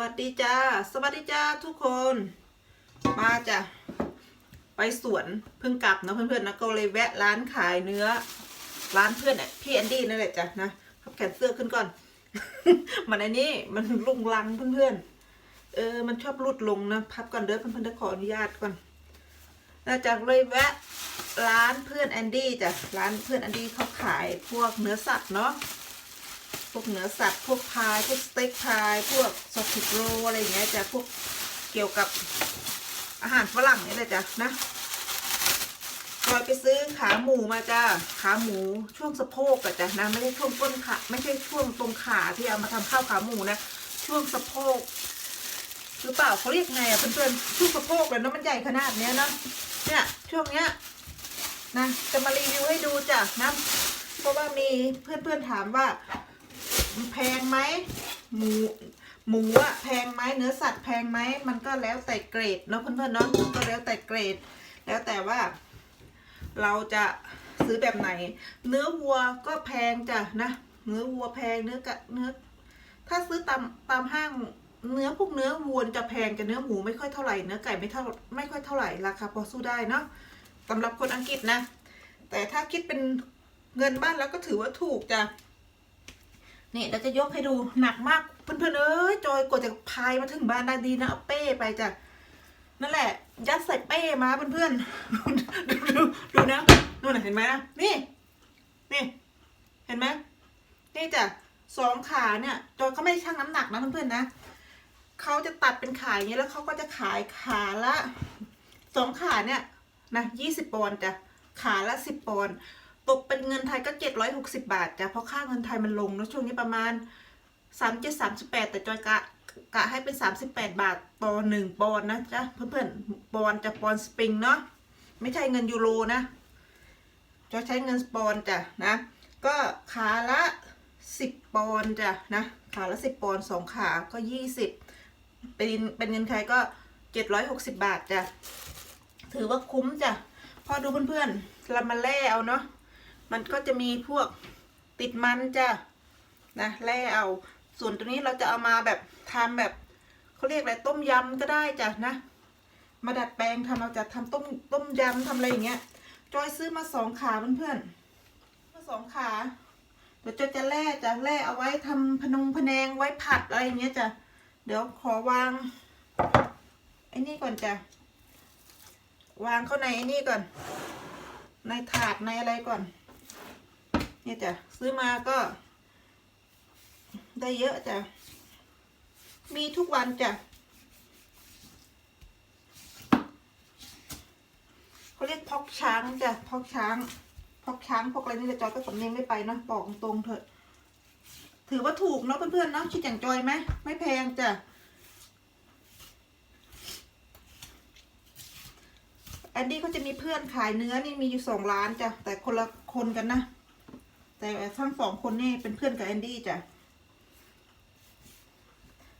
วัสดีจ้า สวัสดีจ้าทุกคน มาจ้ะ ไปสวนเพิ่งกลับเนาะเพื่อนๆนะก็เลยแวะร้านขายเนื้อ ร้านเพื่อนเนี่ยพี่แอนดี้นั่นแหละจ้ะนะพับแขนเสื้อขึ้นก่อน มันอ้นี่มันลุงลังเพื่อนๆ เออ มันชอบรุดลงนะ พับก่อนเด้อเพื่อนๆขออนุญาตก่อนแล้วจากเลยแวะร้านเพื่อนแอนดี้จ้ะ ร้านเพื่อนแอนดี้เขาขายพวกเนื้อสัตว์เนาะ พวกเนื้อสัตว์พวกพายพวกสเต็กพายพวกซอสติโรอะไรอย่างเงี้ยจ้ะพวกเกี่ยวกับอาหารฝรั่งนี่แหละจ้ะนะคอยไปซื้อขาหมูมาจ้าขาหมูช่วงสะโพกอะจ้ะนะไม่ใช่ช่วงต้นขาไม่ใช่ช่วงตรงขาที่เอามาทำข้าวขาหมูนะช่วงสะโพกหรือเปล่าเขาเรียกไงอะเพื่อนๆช่วงสะโพกเลยเนาะมันใหญ่ขนาดเนี้ยนะเนี่ยช่วงเนี้ยนะจะมารีวิวให้ดูจ้ะนะเพราะว่ามีเพื่อนๆถามว่า แพงไหมหมูหมูอะแพงไหมเนื้อสัตว์แพงไหมมันก็แล้วแต่เกรดเนาะเพื่อนๆเนาะก็แล้วแต่เกรด แล้วแต่ว่า เราจะซื้อแบบไหน เนื้อวัวก็แพงจ้ะนะเนื้อวัวแพงเนื้อกะเนื้อ ถ้าซื้อตามตามห้างเนื้อพวกเนื้อวัวจะแพงจะเนื้อหมูไม่ค่อยเท่าไหร่เนื้อไก่ไม่เท่าไม่ค่อยเท่าไหร่ราคาพอสู้ได้เนาะสำหรับคนอังกฤษนะ แต่ถ้าคิดเป็นเงินบ้านแล้วก็ถือว่าถูกจ้ะ นี่เราจะยกให้ดูหนักมากเพื่อนๆเอ้ยจอยกว่าจะพายมาถึงบ้านได้ดีนะเอาเป้ไปจ้ะนั่นแหละ ยัดใส่เป้มาเพื่อนๆดูดูดูนะนู่นะเห็นไหมนะนี่นี่เห็นไหมนี่จ้ะสองขาเนี่ยจอยเขาไม่ชั่งน้ำหนักนะเพื่อนๆนะเขาจะตัดเป็นขาอย่างนี้แล้วเขาก็จะขายขาละสองขาเนี่ยนะยี่สิบปอนด์จ้ะขาละสิบปอนด์ ตกเป็นเงินไทยก็เจ็ดร้อยหกสิบาทจ้ะเพราะค่าเงินไทยมันลงนะช่วงนี้ประมาณสามเจ็ดสามสิบแปดแต่จอยกะกะให้เป็นสามสิบแปดบาทต่อหนึ่งปอนนะจ๊ะเพื่อนๆปอนจะปอนสปริงเนาะไม่ใช่เงินยูโรนะจอยใช้เงินปอนจ้ะนะก็ขาละสิบปอนจ้ะนะขาละสิบปอนสองขาก็ยี่สิบเป็นเป็นเงินไทยก็เจ็ดร้อยหกสิบบาทจ้ะถือว่าคุ้มจ้ะพอดูเพื่อนๆเรามาแล่เอาเนาะ มันก็จะมีพวกติดมันจ้ะนะแล่เอา ส่วนตัวนี้เราจะเอามาแบบทำแบบเขาเรียกอะไรต้มยำก็ได้จ้ะนะ มาดัดแปลงทำเราจะทำต้มต้มยำทำอะไรอย่างเงี้ย จอยซื้อมาสองขาเพื่อนๆมาสองขาเดี๋ยวจอยจะแล่จะแล่เอาไว้ทำพนงพะแนงไว้ผัดอะไรอย่างเงี้ยจ้ะเดี๋ยวขอวางไอ้นี่ก่อนจ้ะวางเข้าในไอ้นี่ก่อน ในถาดในอะไรก่อน นี่ยจ้ะซื้อมาก็ ได้เยอะจ้ะ มีทุกวันจ้ะเขาเรียกพอกช้างจ้ะพอกช้างพอกช้างพอกอะไรนี่แต่จอยก็สำเนียงไม่ไปเนาะบอกตรงๆเถอะ ถือว่าถูกเนาะเพื่อนๆเนาะคิดอย่างจอยไหมไม่แพงจ้ะแอนดี้เขาจะมีเพื่อนขายเนื้อนี่มีอยู่สองร้านจ้ะแต่คนละคนกันนะ แต่ทั้งสองคนนี่เป็นเพื่อนกับแอนดี้จ้ะ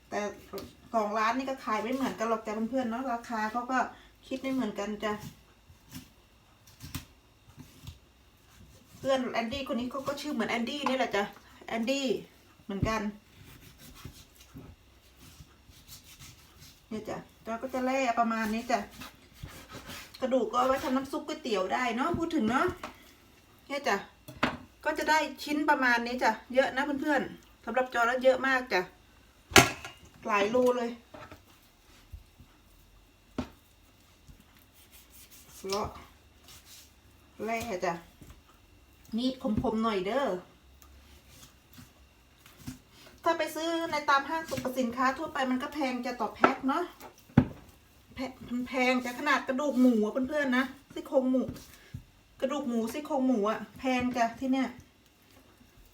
แต่สองร้านนี่ก็ขายไม่เหมือนกันหรอกจ้ะเพื่อนๆเนาะราคาเขาก็คิดไม่เหมือนกันจ้ะ เพื่อนแอนดี้คนนี้เขาก็ชื่อเหมือนแอนดี้นี่แหละจ้ะแอนดี้เหมือนกันเนี่ยจ้ะจอยก็จะแล่ประมาณนี้จ้ะ กระดูกก็เอาไว้ทำน้ำซุปก๋วยเตี๋ยวได้เนาะพูดถึงเนาะเนี่ยจ้ะ ก็จะได้ชิ้นประมาณนี้จ้ะ เยอะนะเพื่อนๆสำหรับจอแล้วเยอะมากจ้ะ หลายรูเลยเลาะแร่จ้ะ นี่คมๆหน่อยเด้อ ถ้าไปซื้อในตามห้างสรรพสินค้าทั่วไปมันก็แพงจะต่อแพ็คเนาะแพแพงจะขนาดกระดูกหมูอะเพื่อนๆนะซี่โครงหมู กระดูกหมูซี่โครงหมูอะแพงจ้ะที่เนี่ย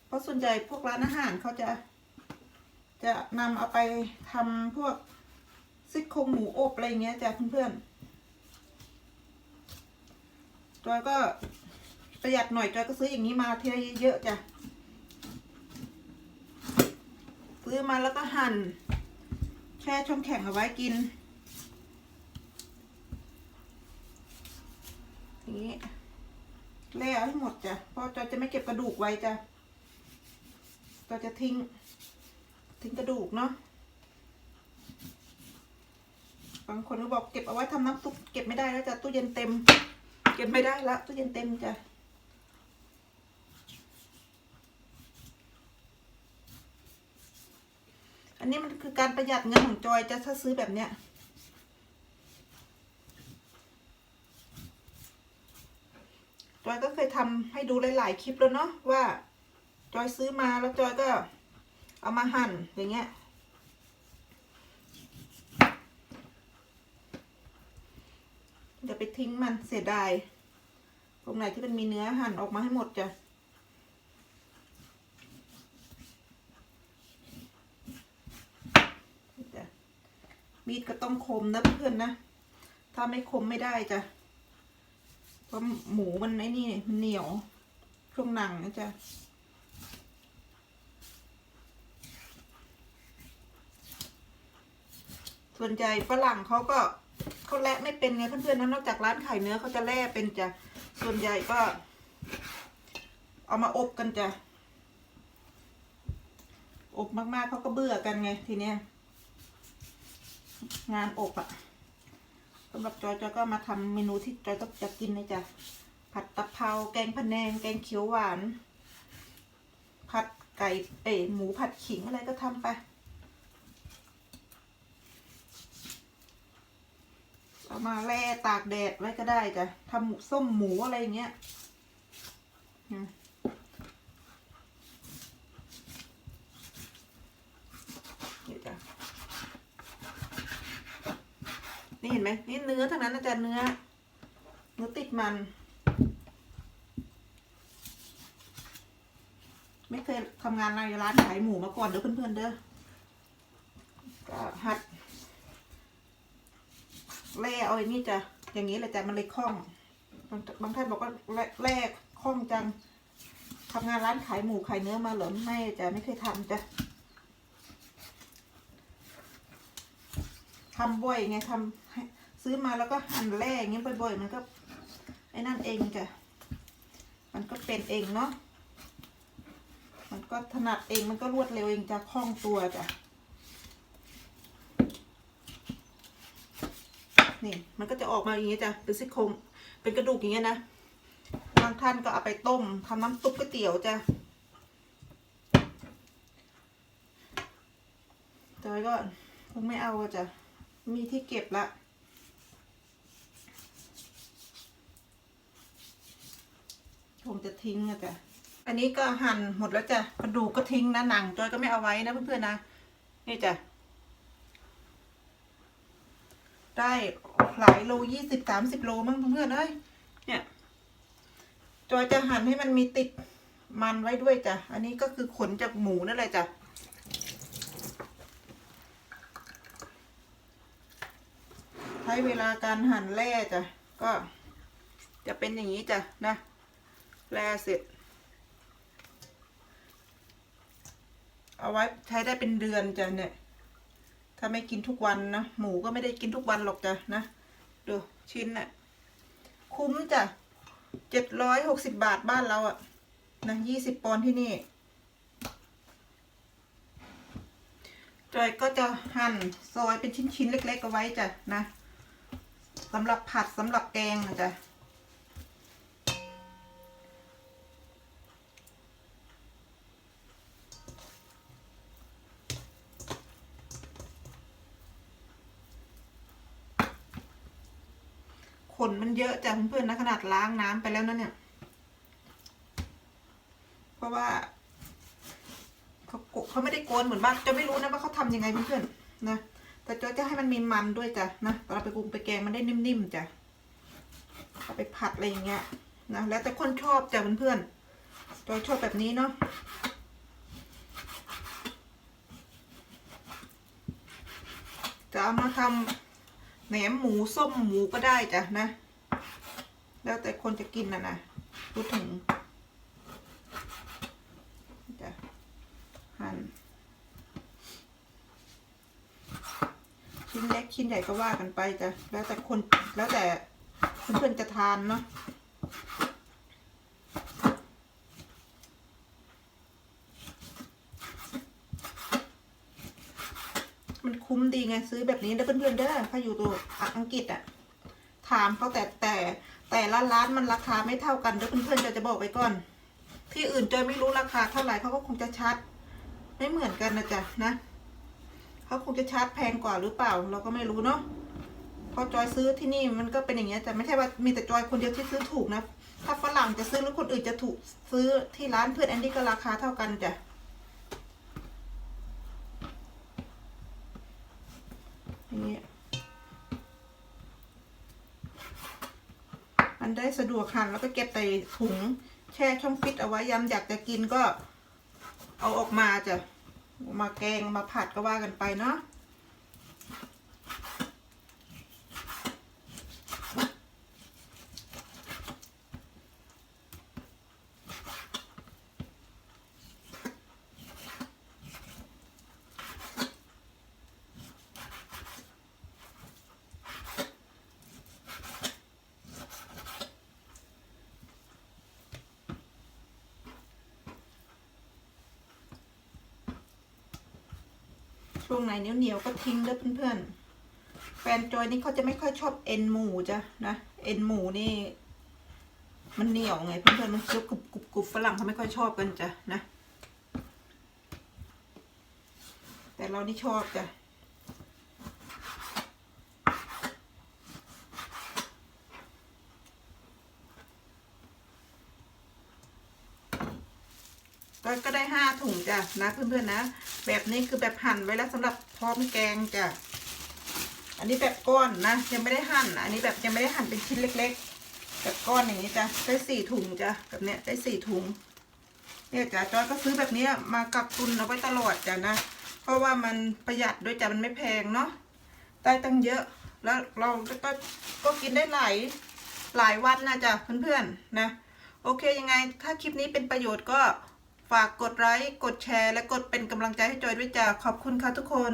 เพราะส่วนใหญ่พวกร้านอาหารเขาจะ จะนำเอาไปทำพวกซี่โครงหมูอบอะไรเงี้ยจ้ะเพื่อนๆจอยก็ประหยัดหน่อยจอยก็ซื้ออย่างนี้มาทีละเยอะๆจ้ะซื้อมาแล้วก็หั่นแช่ช่องแข็งเอาไว้กินอย่างนี้ แล่เอาให้หมดจ้ะ เพราะจอยจะไม่เก็บกระดูกไว้จ้ะจอยจะทิ้ง ทิ้งกระดูกเนาะ บางคนก็บอกเก็บเอาไว้ทำน้ำซุปเก็บไม่ได้แล้วจ้ะตู้เย็นเต็ม เก็บไม่ได้ละตู้เย็นเต็มจ้ะอันนี้มันคือการประหยัดเงินของจอยจะถ้าซื้อแบบเนี้ย จอยก็เคยทำให้ดูหลาย ๆ คลิปแล้วเนาะว่า จอยซื้อมาแล้วจอยก็เอามาหั่นอย่างเงี้ยเดี๋ยวไปทิ้งมันเสียดาย ตรงไหนที่มันมีเนื้อหั่นออกมาให้หมดจ้ะมีดก็ต้องคมนะเพื่อนนะ ถ้าไม่คมไม่ได้จ้ะ เพราะหมูมันไอ้นี่มันเหนียวช่วงหนังนะจ๊ะส่วนใหญ่ฝรั่งเขาก็เขาแล่ไม่เป็นไงเพื่อนๆนะนอกจากร้านขายเนื้อเขาจะแล่เป็นจ้ะส่วนใหญ่ก็ เอามาอบกันจ้ะอบมากๆเขาก็เบื่อกันไงทีเนี้ยงานอบอะ สำหรับจอยจอยก็มาทำเมนูที่จอยต้องจะกินนะจ๊ะผัดตะเภาแกงพะแนงแกงเขียวหวาน ผัดไก่เอ๋หมูผัดขิงอะไรก็ทำไปเอามาแล่ตากแดดไว้ก็ได้จ้ะทำหมูส้มหมูอะไรเงี้ยอืมนี่จ้ะ นี่เห็นไหมนี่เนื้อทั้งนั้นนะจ๊ะเนื้อ เนื้อติดมัน ไม่เคยทำงานในร้านขายหมูมาก่อนเด้อเพื่อนๆเด้อก็หัดแล่เอาไอ้นี่จ้ะอย่างนี้แหละจ้ะมันเลยคล่อง บางบางท่านบอกว่าแล่แล่คล่องจังทำงานร้านขายหมูขายเนื้อมาเหรอไม่จ้ะไม่เคยทำจ้ะทำบ่อยไงทำให้ซื้อมาแล้วก็หั่นแล่อย่างเงี้ยบ่อยๆ มันก็ไอ้นั่นเองจ้ะมันก็เป็นเองเนาะ มันก็ถนัดเองมันก็รวดเร็วเองจะคล่องตัวจ้ะนี่มันก็จะออกมาอย่างเงี้ยจ้ะเป็นซี่โครงเป็นกระดูกอย่างเงี้ยนะบางท่านก็เอาไปต้มทำน้ำซุปก๋วยเตี๋ยวจ้ะจอยก็คงไม่เอาจ้ะมีที่เก็บละคงจะทิ้งอะจ้ะ อันนี้ก็หั่นหมดแล้วจ้ะกระดูกก็ทิ้งนะหนังจอยก็ไม่เอาไว้นะเพื่อนๆนะ นี่จ้ะ ได้หลายโลยี่สิบสามสิบโลมั้งเพื่อนๆเอ้ยเนี่ยจอยจะหั่นให้มันมีติดมันไว้ด้วยจ้ะ อันนี้ก็คือขนจากหมูนั่นแหละจ้ะใช้เวลาการหั่นแร่จ้ะ ก็จะเป็นอย่างนี้จ้ะนะแล่เสร็จ เอาไว้ใช้ได้เป็นเดือนจ้ะเนี่ย ถ้าไม่กินทุกวันนะ หมูก็ไม่ได้กินทุกวันหรอกจ้ะนะ ดูชิ้นน่ะ คุ้มจ้ะเจ็ดร้อยหกสิบบาทบ้านเราอะนะยี่สิบปอนที่นี่จอยก็จะหั่นซอยเป็นชิ้นๆเล็กๆเอาไว้จ้ะนะสำหรับผัดสำหรับแกงนะจ้ะ ขนมันเยอะจ้ะเพื่อนๆนะขนาดล้างน้ำไปแล้วนะเนี่ย เพราะว่าเขาเขาไม่ได้โกนเหมือนบ้านจะไม่รู้นะว่าเขาทำยังไงเพื่อนๆนะแต่จอยจะให้มันมีมันด้วยจ้ะนะเราไปปรุงไปแกงมันได้นิ่มๆจ้ะเอาไปผัดอะไรอย่างเงี้ยนะแล้วแต่คนชอบจ้ะเพื่อนๆจอยชอบแบบนี้เนาะจะเอามาทำ แหนมหมูส้มหมูก็ได้จ้ะนะ แล้วแต่คนจะกินนะนะพูดถึงจ้ะหั่นชิ้นเล็กชิ้นใหญ่ก็ว่ากันไปจ้ะแล้วแต่คนแล้วแต่เพื่อนๆจะทานเนาะ มันคุ้มดีไงซื้อแบบนี้เด้อเพื่อนๆเด้อถ้าอยู่ตัวอังกฤษอะถามเขาแต่แต่แต่ละร้านมันราคาไม่เท่ากันเด้อเพื่อนๆจะจะบอกไว้ก่อน ที่อื่นจอยไม่รู้ราคาเท่าไหร่เขาก็คงจะชัด ไม่เหมือนกันนะจ๊ะนะเขาคงจะชาร์จแพงกว่าหรือเปล่า เราก็ไม่รู้เนาะเพอจอยซื้อที่นี่มันก็เป็นอย่างเงี้ยแต่ไม่ใช่ว่ามีแต่จอยคนเดียวที่ซื้อถูกนะ ถ้าฝรั่งจะซื้อหรือคนอื่นจะถูกซื้อที่ร้านเพื่อนแอนดี้ก็ราคาเท่ากันจ้ะ อย่างเงี้ยมันได้สะดวกหั่นแล้วก็เก็บใส่ถุง แช่ช่องฟิตเอาไว้ยำอยากจะกินก็เอาออกมาจะมาแกงมาผัดก็ว่ากันไปเนาะ ช่วงไหนเหนียวเหนียวๆก็ทิ้งเด้อเพื่อนๆ แฟนจอยนี่เขาจะไม่ค่อยชอบเอ็นหมูจ้ะนะ เอ็นหมูนี่ มันเหนียวไงเพื่อนๆ มันเคี้ยวกรุบกรุบกรุบฝรั่งเขาไม่ค่อยชอบกันจ้ะนะ แต่เรานี่ชอบจ้ะ ก็ก็ได้ห้าถุงจ้ะนะเพื่อนๆนะ แบบนี้คือแบบหั่นไว้แล้วสำหรับพร้อมแกงจ้ะอันนี้แบบก้อนนะยังไม่ได้หั่น อันนี้แบบยังไม่ได้หั่นเป็นชิ้นเล็ก ๆ แบบก้อนอย่างนี้จ้ะได้สี่ถุงจ้ะแบบเนี้ยได้สี่ถุงเนี่ยจ้ะจอยก็ซื้อแบบเนี้ยมากักตุนเอาไว้ตลอดจ้ะนะ เพราะว่ามันประหยัดด้วยจ้ะมันไม่แพงเนาะได้ตั้งเยอะแล้วเราก็ก็กินได้หลายหลายวันนะจ้ะเพื่อนๆนะ โอเคยังไงถ้าคลิปนี้เป็นประโยชน์ก็ ฝากกดไลค์ กดแชร์ และกดเป็นกำลังใจให้จอยด้วยจ้ะขอบคุณค่ะทุกคน